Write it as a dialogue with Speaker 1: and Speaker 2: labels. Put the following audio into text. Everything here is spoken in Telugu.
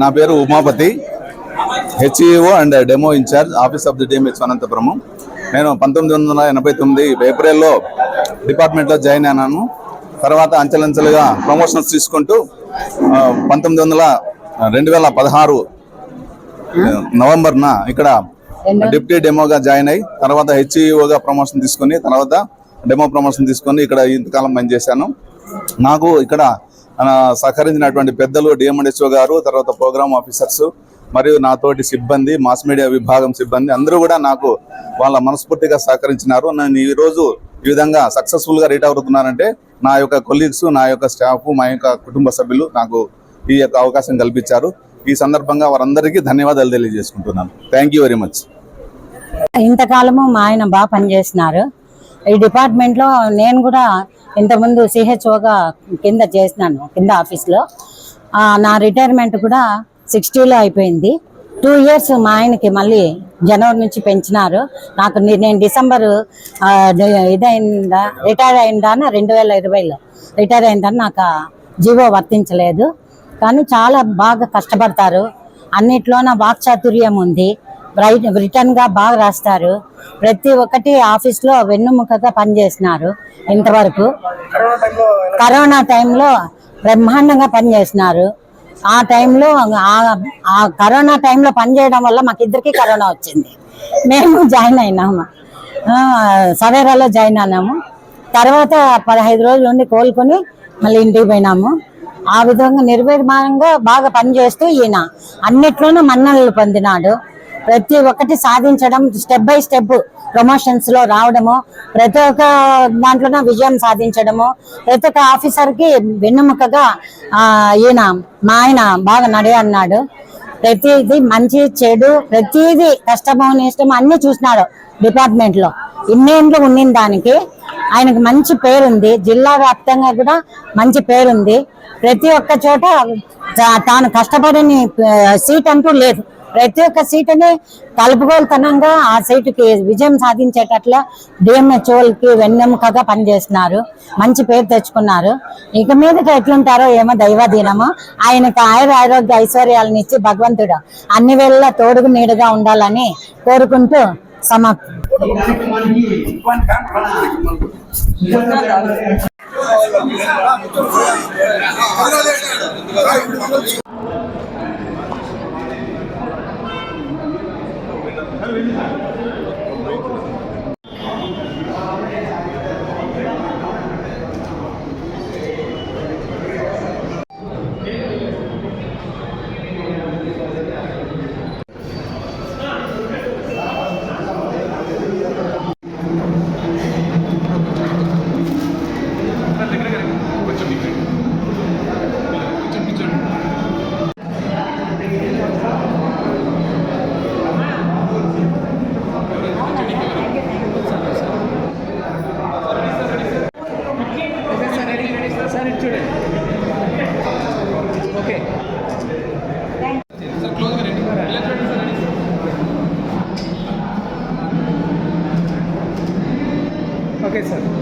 Speaker 1: నా పేరు Umapathi. HEO and demo in charge office of the DMH Anantapuram నేను పంతొమ్మిది వందల ఎనభై తొమ్మిది ఏప్రిల్లో డిపార్ట్మెంట్లో జాయిన్ అయినాను. తర్వాత అంచెలంచెలుగా ప్రమోషన్స్ తీసుకుంటూ పంతొమ్మిది వందల రెండు వేల పదహారు నవంబర్న ఇక్కడ డిప్యూటీ డెమోగా జాయిన్ అయ్యి తర్వాత హెచ్ఈఓగా ప్రమోషన్ తీసుకొని తర్వాత డెమో ప్రమోషన్ తీసుకొని ఇక్కడ ఇంతకాలం పనిచేశాను. నాకు ఇక్కడ సహకరించినటువంటి పెద్దలు డిఎంఎడ్ఎస్ఓ గారు తర్వాత ప్రోగ్రామ్ ఆఫీసర్స్ మరియు నాతోటి సిబ్బంది మాస్ మీడియా విభాగం సిబ్బంది అందరూ కూడా నాకు వాళ్ళ మనస్ఫూర్తిగా సహకరించినారు. నేను ఈరోజు ఈ విధంగా సక్సెస్ఫుల్గా రీట్ అవుతున్నానంటే నా యొక్క కొలీగ్స్ నా యొక్క స్టాఫ్ మా యొక్క కుటుంబ సభ్యులు నాకు ఈ యొక్క అవకాశం కల్పించారు. ఈ సందర్భంగా వారందరికీ ధన్యవాదాలు తెలియజేసుకుంటున్నాను. థ్యాంక్ యూ వెరీ మచ్
Speaker 2: ఇంతకాలము మా ఆయన బాగా పనిచేసినారు. ఈ డిపార్ట్మెంట్లో నేను కూడా ఇంతకుముందు సిహెచ్ఓగా కింద చేసినాను కింద ఆఫీస్లో నా రిటైర్మెంట్ కూడా సిక్స్టీలో అయిపోయింది. టూ ఇయర్స్ మా ఆయనకి మళ్ళీ జనవరి నుంచి పెంచినారు. నాకు నేను డిసెంబరు ఇదైందా రిటైర్ అయిందాన రెండు వేల ఇరవైలో. రిటైర్ అయిందని నాకు జీవో వర్తించలేదు. కానీ చాలా బాగా కష్టపడతారు. అన్నిట్లోన వాక్చాతుర్యం ఉంది. రైట్ రిటర్న్గా బాగా రాస్తారు. ప్రతి ఒక్కటి ఆఫీస్లో వెన్నుముకగా పనిచేసినారు ఇంతవరకు. కరోనా టైంలో బ్రహ్మాండంగా పనిచేసినారు ఆ టైంలో ఆ- కరోనా టైంలో పనిచేయడం వల్ల మాకిద్దరికి కరోనా వచ్చింది. మేము జాయిన్ అయినాము. సవేరాలో జాయిన్ అయినాము. తర్వాత పదహైదు రోజులు ఉండి కోలుకొని మళ్ళీ ఇంటికి పోయినాము. ఆ విధంగా నిర్విమానంగా బాగా పనిచేస్తూ ఈయన అన్నిట్లోనూ మన్ననలు పొందినాడు. ప్రతి ఒక్కటి సాధించడం స్టెప్ బై స్టెప్ ప్రమోషన్స్లో రావడము ప్రతి ఒక్క దాంట్లోనూ విజయం సాధించడము ప్రతి ఒక్క ఆఫీసర్కి వెన్నుముకగా ఈయన మా ఆయన బాగా నడే అన్నాడు ప్రతిదీ మంచి చెడు ప్రతిదీ కష్టమో ఇష్టం అన్ని చూసినాడు డిపార్ట్మెంట్లో. ఇన్నేండ్లు ఉండిన దానికి ఆయనకు మంచి పేరుంది. జిల్లా వ్యాప్తంగా కూడా మంచి పేరుంది. ప్రతి ఒక్క చోట తా- తాను కష్టపడని సీట్ అంటూ లేదు. ప్రతి ఒక్క సీటుని కలుపుకోలుతనంగా ఆ సీటుకి విజయం సాధించేటట్ల డిఎంహెచ్ఓలకి వెన్నెముకగా పనిచేస్తున్నారు. మంచి పేరు తెచ్చుకున్నారు. ఇక మీదట ఎట్లుంటారో ఏమో దైవాధీనము. ఆయనకు ఆయుర ఆరోగ్య ఐశ్వర్యాలను ఇచ్చి భగవంతుడు అన్ని వేళ తోడుగు నీడుగా ఉండాలని కోరుకుంటూ సమాప్తం.
Speaker 3: You. Hallelujah. Okay sir